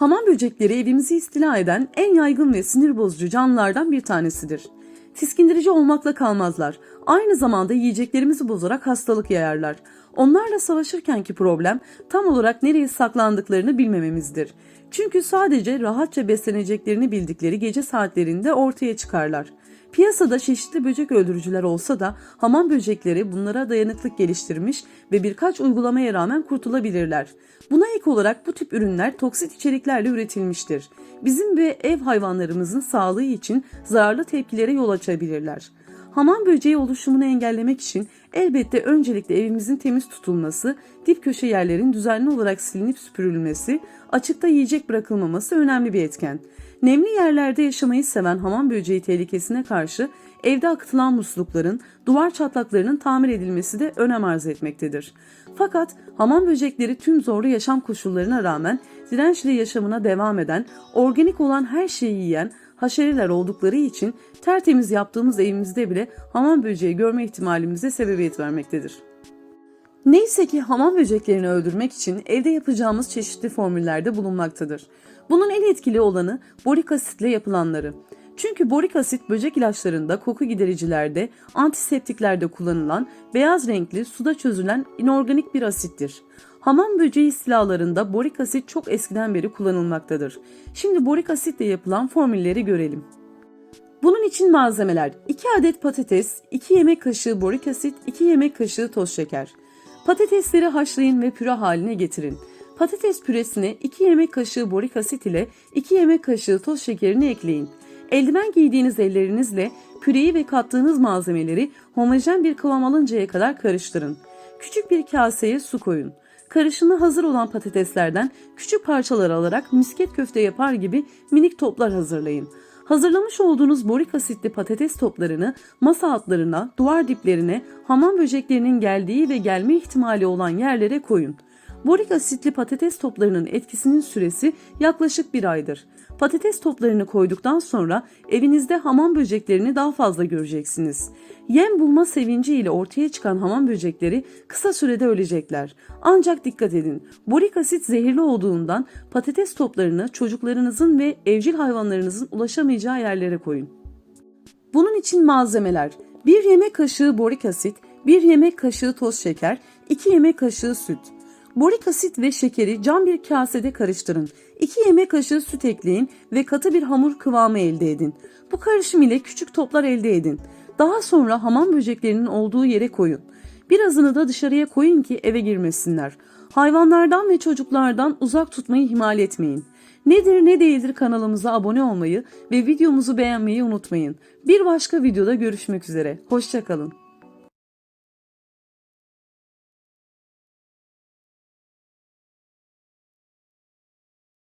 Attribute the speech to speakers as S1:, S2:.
S1: Hamam böcekleri evimizi istila eden en yaygın ve sinir bozucu canlılardan bir tanesidir. Tiskindirici olmakla kalmazlar. Aynı zamanda yiyeceklerimizi bozarak hastalık yayarlar. Onlarla savaşırkenki problem tam olarak nereye saklandıklarını bilmememizdir. Çünkü sadece rahatça besleneceklerini bildikleri gece saatlerinde ortaya çıkarlar. Piyasada çeşitli böcek öldürücüler olsa da hamam böcekleri bunlara dayanıklık geliştirmiş ve birkaç uygulamaya rağmen kurtulabilirler. Buna ek olarak bu tip ürünler toksit içeriklerle üretilmiştir. Bizim ve ev hayvanlarımızın sağlığı için zararlı tepkilere yol açabilirler. Hamam böceği oluşumunu engellemek için elbette öncelikle evimizin temiz tutulması, dip köşe yerlerin düzenli olarak silinip süpürülmesi, açıkta yiyecek bırakılmaması önemli bir etken. Nemli yerlerde yaşamayı seven hamam böceği tehlikesine karşı evde akıtılan muslukların, duvar çatlaklarının tamir edilmesi de önem arz etmektedir. Fakat hamam böcekleri tüm zorlu yaşam koşullarına rağmen dirençli yaşamına devam eden, organik olan her şeyi yiyen, haşereler oldukları için tertemiz yaptığımız evimizde bile hamam böceği görme ihtimalimize sebebiyet vermektedir. Neyse ki hamam böceklerini öldürmek için evde yapacağımız çeşitli formüllerde bulunmaktadır. Bunun en etkili olanı borik asitle yapılanları. Çünkü borik asit böcek ilaçlarında, koku gidericilerde, antiseptiklerde kullanılan beyaz renkli suda çözülen inorganik bir asittir. Hamam böceği istilalarında borik asit çok eskiden beri kullanılmaktadır. Şimdi borik asitle yapılan formülleri görelim. Bunun için malzemeler 2 adet patates, 2 yemek kaşığı borik asit, 2 yemek kaşığı toz şeker. Patatesleri haşlayın ve püre haline getirin. Patates püresine 2 yemek kaşığı borik asit ile 2 yemek kaşığı toz şekerini ekleyin. Eldiven giydiğiniz ellerinizle püreyi ve kattığınız malzemeleri homojen bir kıvam alıncaya kadar karıştırın. Küçük bir kaseye su koyun. Karışımı hazır olan patateslerden küçük parçalar alarak misket köfte yapar gibi minik toplar hazırlayın. Hazırlamış olduğunuz borik asitli patates toplarını masa altlarına, duvar diplerine, hamam böceklerinin geldiği ve gelme ihtimali olan yerlere koyun. Borik asitli patates toplarının etkisinin süresi yaklaşık bir aydır. Patates toplarını koyduktan sonra evinizde hamam böceklerini daha fazla göreceksiniz. Yem bulma sevinci ile ortaya çıkan hamam böcekleri kısa sürede ölecekler. Ancak dikkat edin, borik asit zehirli olduğundan patates toplarını çocuklarınızın ve evcil hayvanlarınızın ulaşamayacağı yerlere koyun. Bunun için malzemeler 1 yemek kaşığı borik asit, 1 yemek kaşığı toz şeker, 2 yemek kaşığı süt. Borik asit ve şekeri cam bir kasede karıştırın. 2 yemek kaşığı süt ekleyin ve katı bir hamur kıvamı elde edin. Bu karışım ile küçük toplar elde edin. Daha sonra hamam böceklerinin olduğu yere koyun. Birazını da dışarıya koyun ki eve girmesinler. Hayvanlardan ve çocuklardan uzak tutmayı ihmal etmeyin. Nedir ne değildir kanalımıza abone olmayı ve videomuzu beğenmeyi unutmayın. Bir başka videoda görüşmek üzere. Hoşçakalın.